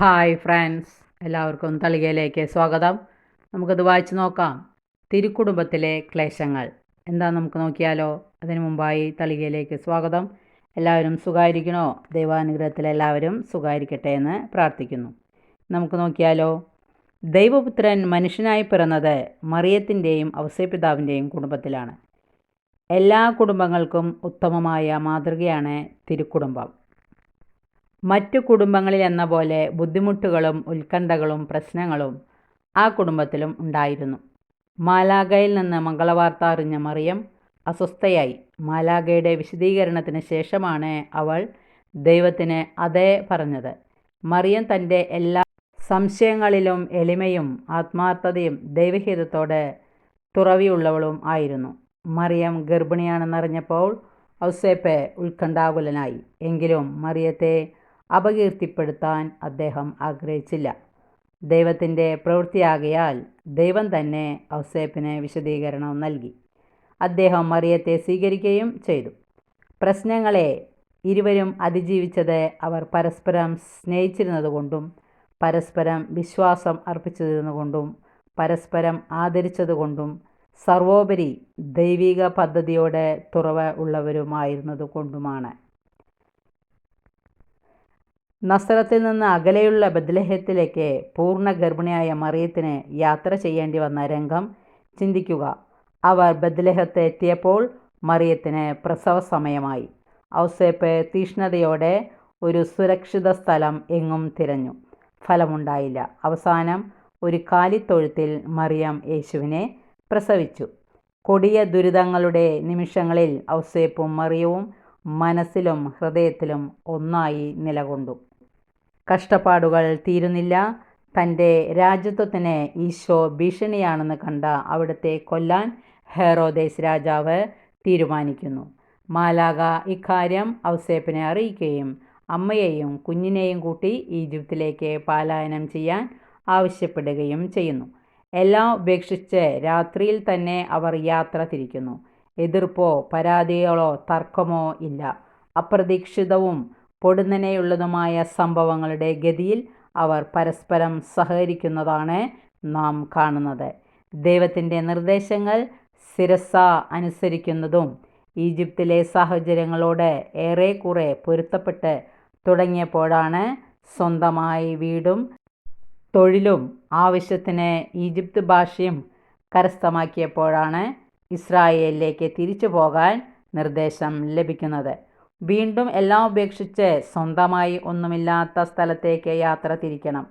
Hi friends എല്ലാവർക്കും തളികയിലേക്ക് സ്വാഗതം. നമുക്കത് വായിച്ചു നോക്കാം. തിരുക്കുടുംബത്തിലെ ക്ലേശങ്ങൾ. എന്താ നമുക്ക് നോക്കിയാലോ? അതിനു മുമ്പായി തളികയിലേക്ക് സ്വാഗതം. എല്ലാവരും സുഖമായിരിക്കണോ ദൈവാനുഗ്രഹത്തിൽ എല്ലാവരും സുഖമായിരിക്കട്ടെ എന്ന് പ്രാർത്ഥിക്കുന്നു. നമുക്ക് നോക്കിയാലോ? ദൈവപുത്രൻ മനുഷ്യനായി പിറന്നത് മറിയത്തിന്റെയും ഔസേപിതാവിന്റെയും കുടുംബത്തിലാണ്. എല്ലാ കുടുംബങ്ങൾക്കും ഉത്തമമായ മാതൃകയാണ് തിരുക്കുടുംബം. മറ്റു കുടുംബങ്ങളിൽ എന്ന പോലെ ബുദ്ധിമുട്ടുകളും ഉത്കണ്ഠകളും പ്രശ്നങ്ങളും ആ കുടുംബത്തിലും ഉണ്ടായിരുന്നു. മാലാഗയിൽ നിന്ന് മംഗളവാർത്ത അറിഞ്ഞ മറിയം അസ്വസ്ഥയായി. മാലാഗയുടെ വിശദീകരണത്തിന് ശേഷമാണ് അവൾ ദൈവത്തിന് അതേ പറഞ്ഞത്. മറിയം തന്റെ എല്ലാ സംശയങ്ങളിലും എളിമയും ആത്മാർത്ഥതയും ദൈവഹിതത്തോടെ തുറവിയുള്ളവളും ആയിരുന്നു. മറിയം ഗർഭിണിയാണെന്നറിഞ്ഞപ്പോൾ ഔസേപ്പ് ഉത്കണ്ഠാകുലനായി. എങ്കിലും മറിയത്തെ അപകീർത്തിപ്പെടുത്താൻ അദ്ദേഹം ആഗ്രഹിച്ചില്ല. ദൈവത്തിന്റെ പ്രവൃത്തിയാകയാൽ ദൈവം തന്നെ ഔസേപ്പിന് വിശദീകരണം നൽകി. അദ്ദേഹം മറിയത്തെ സ്വീകരിക്കുകയും ചെയ്തു. പ്രശ്നങ്ങളെ ഇരുവരും അതിജീവിച്ചത് അവർ പരസ്പരം സ്നേഹിച്ചിരുന്നതുകൊണ്ടും പരസ്പരം വിശ്വാസം അർപ്പിച്ചിരുന്നുകൊണ്ടും പരസ്പരം ആദരിച്ചതുകൊണ്ടും സർവോപരി ദൈവിക പദ്ധതിയോടെ തുറവ് ഉള്ളവരുമായിരുന്നത് നസ്രത്തിൽ നിന്ന് അകലെയുള്ള ബദ്ലഹത്തിലേക്ക് പൂർണ ഗർഭിണിയായ മറിയത്തിന് യാത്ര ചെയ്യേണ്ടി വന്ന രംഗം ചിന്തിക്കുക. അവർ ബദ്ലഹത്ത് എത്തിയപ്പോൾ മറിയത്തിന് പ്രസവ സമയമായി ഔസേപ്പ് തീഷ്ണതയോടെ ഒരു സുരക്ഷിത സ്ഥലം എങ്ങും തിരഞ്ഞു. ഫലമുണ്ടായില്ല. അവസാനം ഒരു കാലിത്തൊഴുത്തിൽ മറിയം യേശുവിനെ പ്രസവിച്ചു. കൊടിയ ദുരിതങ്ങളുടെ നിമിഷങ്ങളിൽ ഔസേപ്പും മറിയവും മനസ്സിലും ഹൃദയത്തിലും ഒന്നായി നിലകൊണ്ടു. കഷ്ടപ്പാടുകൾ തീരുന്നില്ല. തന്റെ രാജ്യത്വത്തിന് ഈശോ ഭീഷണിയാണെന്ന് കണ്ട അവിടുത്തെ കൊല്ലാൻ ഹെറോദേസ് രാജാവ് തീരുമാനിക്കുന്നു. മാലാക ഇക്കാര്യം ഔസേപ്പിനെ അറിയിക്കുകയും അമ്മയെയും കുഞ്ഞിനെയും കൂട്ടി ഈജിപ്തിലേക്ക് പാലായനം ചെയ്യാൻ ആവശ്യപ്പെടുകയും ചെയ്യുന്നു. എല്ലാം ഉപേക്ഷിച്ച് രാത്രിയിൽ തന്നെ അവർ യാത്ര തിരിക്കുന്നു. എതിർപ്പോ പരാതികളോ തർക്കമോ ഇല്ല. അപ്രതീക്ഷിതവും പൊടുന്നനെയുള്ളതുമായ സംഭവങ്ങളുടെ ഗതിയിൽ അവർ പരസ്പരം സഹകരിക്കുന്നതാണ് നാം കാണുന്നത്. ദൈവത്തിന്റെ നിർദ്ദേശങ്ങൾ ശിരസ അനുസരിക്കുന്നതും ഈജിപ്തിലെ സാഹചര്യങ്ങളോട് ഏറെക്കുറെ പൊരുത്തപ്പെട്ട് തുടങ്ങിയപ്പോഴാണ് സ്വന്തമായി വീടും തൊഴിലും ആവശ്യത്തിന് ഈജിപ്ത് ഭാഷയും കരസ്ഥമാക്കിയപ്പോഴാണ് ഇസ്രായേലിലേക്ക് തിരിച്ചു പോകാൻ നിർദ്ദേശം ലഭിക്കുന്നത്. വീണ്ടും എല്ലാം ഉപേക്ഷിച്ച് സ്വന്തമായി ഒന്നുമില്ലാത്ത സ്ഥലത്തേക്ക് യാത്ര തിരിക്കണം.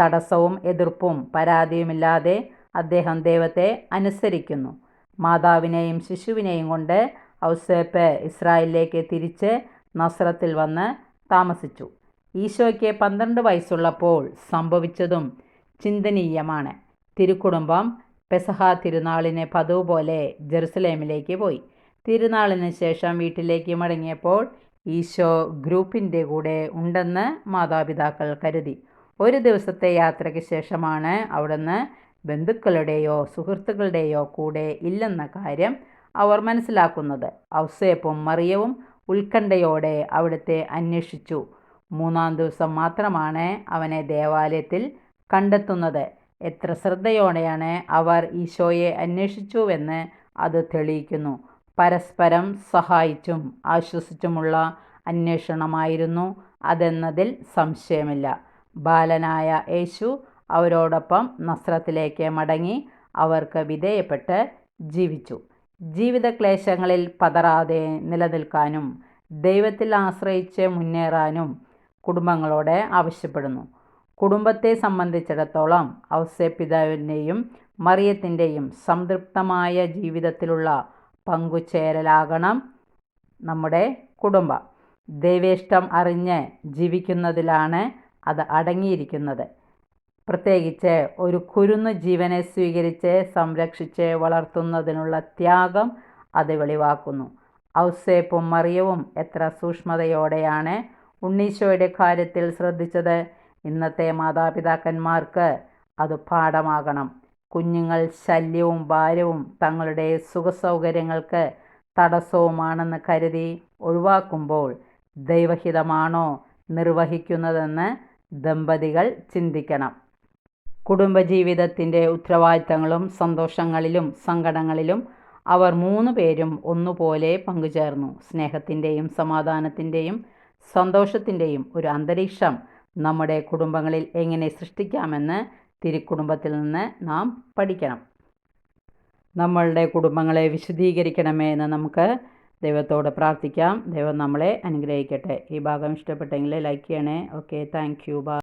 തടസ്സവും എതിർപ്പും പരാതിയുമില്ലാതെ അദ്ദേഹം ദൈവത്തെ അനുസരിക്കുന്നു. മാതാവിനെയും ശിശുവിനെയും കൊണ്ട് ഔസേപ്പ് ഇസ്രായേലിലേക്ക് തിരിച്ച് നസ്രത്തിൽ വന്ന് താമസിച്ചു. ഈശോയ്ക്ക് പന്ത്രണ്ട് വയസ്സുള്ളപ്പോൾ സംഭവിച്ചതും ചിന്തനീയമാണ്. തിരുക്കുടുംബം പെസഹ തിരുനാളിന് പതിവ് പോലെ ജെറുസലേമിലേക്ക് പോയി. തിരുനാളിന് ശേഷം വീട്ടിലേക്ക് മടങ്ങിയപ്പോൾ ഈശോ ഗ്രൂപ്പിന്റെ കൂടെ ഉണ്ടെന്ന് മാതാപിതാക്കൾ കരുതി. ഒരു ദിവസത്തെ യാത്രയ്ക്ക് ശേഷമാണ് അവിടുന്ന് ബന്ധുക്കളുടെയോ സുഹൃത്തുക്കളുടെയോ കൂടെ ഇല്ലെന്ന കാര്യം അവർ മനസ്സിലാക്കുന്നത്. ഔസേപ്പും മറിയവും ഉത്കണ്ഠയോടെ അവിടുത്തെ അന്വേഷിച്ചു. മൂന്നാം ദിവസം മാത്രമാണ് അവനെ ദേവാലയത്തിൽ കണ്ടെത്തുന്നത്. എത്ര ശ്രദ്ധയോടെയാണ് അവർ ഈശോയെ അന്വേഷിച്ചുവെന്ന് അത് തെളിയിക്കുന്നു. പരസ്പരം സഹായിച്ചും ആശ്വസിച്ചുമുള്ള അന്വേഷണമായിരുന്നു അതെന്നതിൽ സംശയമില്ല. ബാലനായ യേശു അവരോടൊപ്പം നസ്രത്തിലേക്ക് മടങ്ങി അവർക്ക് വിധേയപ്പെട്ട് ജീവിച്ചു. ജീവിതക്ലേശങ്ങളിൽ പതറാതെ നിലനിൽക്കാനും ദൈവത്തിൽ ആശ്രയിച്ച് മുന്നേറാനും കുടുംബങ്ങളോട് ആവശ്യപ്പെടുന്നു. കുടുംബത്തെ സംബന്ധിച്ചിടത്തോളം ഔസേപിതാവിന്റെയും മറിയത്തിന്റെയും സംതൃപ്തമായ ജീവിതത്തിലുള്ള പങ്കുചേരലാകണം നമ്മുടെ കുടുംബം. ദൈവേഷ്ടം അറിഞ്ഞ് ജീവിക്കുന്നതിലാണ് അത് അടങ്ങിയിരിക്കുന്നത്. പ്രത്യേകിച്ച് ഒരു കുരുന്നു ജീവനെ സ്വീകരിച്ച് സംരക്ഷിച്ച് വളർത്തുന്നതിനുള്ള ത്യാഗം അത് വെളിവാക്കുന്നു. ഔസേപ്പും മറിയവും എത്ര സൂക്ഷ്മതയോടെയാണ് ഉണ്ണീശോയുടെ കാര്യത്തിൽ ശ്രദ്ധിച്ചത്. ഇന്നത്തെ മാതാപിതാക്കന്മാർക്ക് അത് പാഠമാകണം. കുഞ്ഞുങ്ങൾ ശല്യവും ഭാരവും തങ്ങളുടെ സുഖസൗകര്യങ്ങൾക്ക് തടസ്സവുമാണെന്ന് കരുതി ഒഴിവാക്കുമ്പോൾ ദൈവഹിതമാണോ നിർവഹിക്കുന്നതെന്ന് ദമ്പതികൾ ചിന്തിക്കണം. കുടുംബജീവിതത്തിന്റെ ഉത്തരവാദിത്തങ്ങളും സന്തോഷങ്ങളിലും സങ്കടങ്ങളിലും അവർ മൂന്ന് പേരും ഒന്നുപോലെ പങ്കുചേർന്നു. സ്നേഹത്തിന്റെയും സമാധാനത്തിന്റെയും സന്തോഷത്തിന്റെയും ഒരു അന്തരീക്ഷം നമ്മുടെ കുടുംബങ്ങളിൽ എങ്ങനെ സൃഷ്ടിക്കാമെന്ന് തിരുക്കുടുംബത്തിൽ നിന്ന് നാം പഠിക്കണം. നമ്മളുടെ കുടുംബങ്ങളെ വിശദീകരിക്കണമേ എന്ന് നമുക്ക് ദൈവത്തോട് പ്രാർത്ഥിക്കാം. ദൈവം നമ്മളെ അനുഗ്രഹിക്കട്ടെ. ഈ ഭാഗം ഇഷ്ടപ്പെട്ടെങ്കിൽ ലൈക്ക് ചെയ്യണേ. Okay thank you